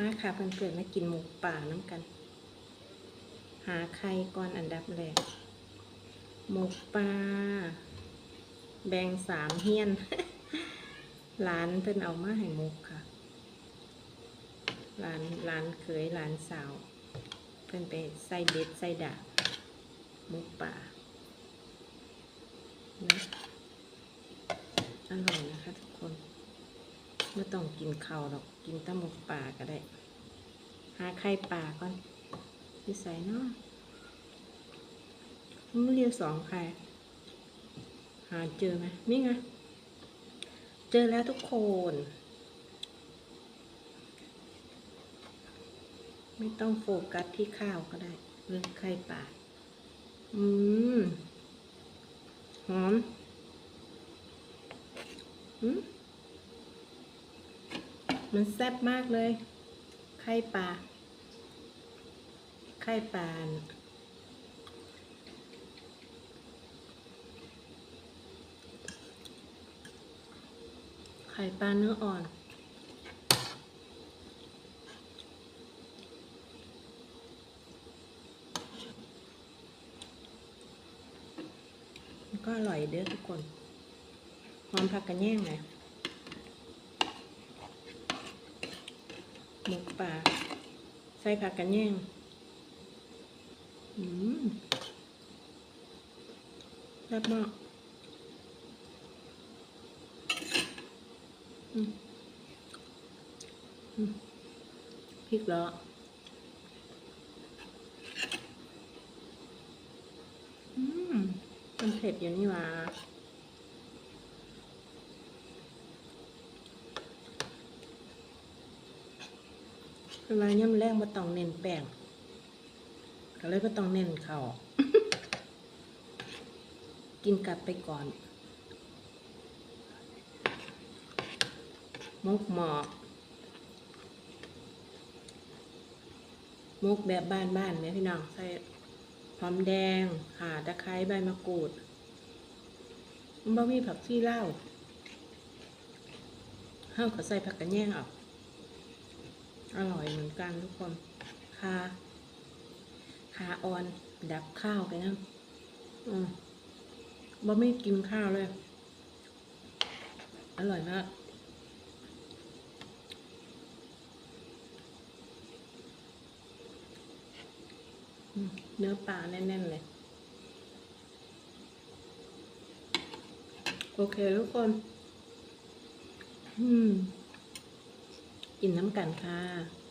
มาค่ะเพื่อนๆมากินหมูป่าน้ำกัน หาไข่ก่อนอันดับแรกหมูป่าแบ่งสามเฮียนร้านเพิ่นเอามาให้หมุกค่ะร้านร้านเคยร้านสาว เพิ่นไปใส่เบ็ดใส่ดาบหมูป่านะอร่อย ไม่ต้องกินข้าวหรอกกินตะหมกป่าก็ได้ หาไข่ป่าก่อนดีใส่เนาะมันเรียกสองไข่หาเจอไหมนี่ไง เจอแล้วทุกคน ไม่ต้องโฟกัสที่ข้าวก็ได้เรื่องไข่ป่า อืม หอม อืม มันแซ่บมากเลย ไข่ปลา ไข่ปลาไข่ปลาเนื้ออ่อน ก็อร่อยเด้อทุกคน หอมผักกระแยงเลย หมูป่า ใส่ผักกันแยงอืมแซ่บมากอืมอืมพริกแล้วอืมมันเผ็ดอยู่นี่หว่า เวลาย่ำแรงมาต้องเน้นแป้งก็เลยก็ต้องเน้นเขากินกลับไปก่อนมุกหมอกมุกแบบบ้านๆไหมพี่น้องใส่หอมแดงข่าตะไคร้ใบมะกรูดมันบ่มีผักชีเล่าวเฮาก็ใส่ผักกระแยงออก อร่อยเหมือนกันทุกคนคาคาออน ดับข้าวไปนะอืมบ่ไม่กินข้าวเลย อร่อยมากเนื้อปลาแน่น ๆ เลย โอเคทุกคน อืม กินน้ำกันค่ะ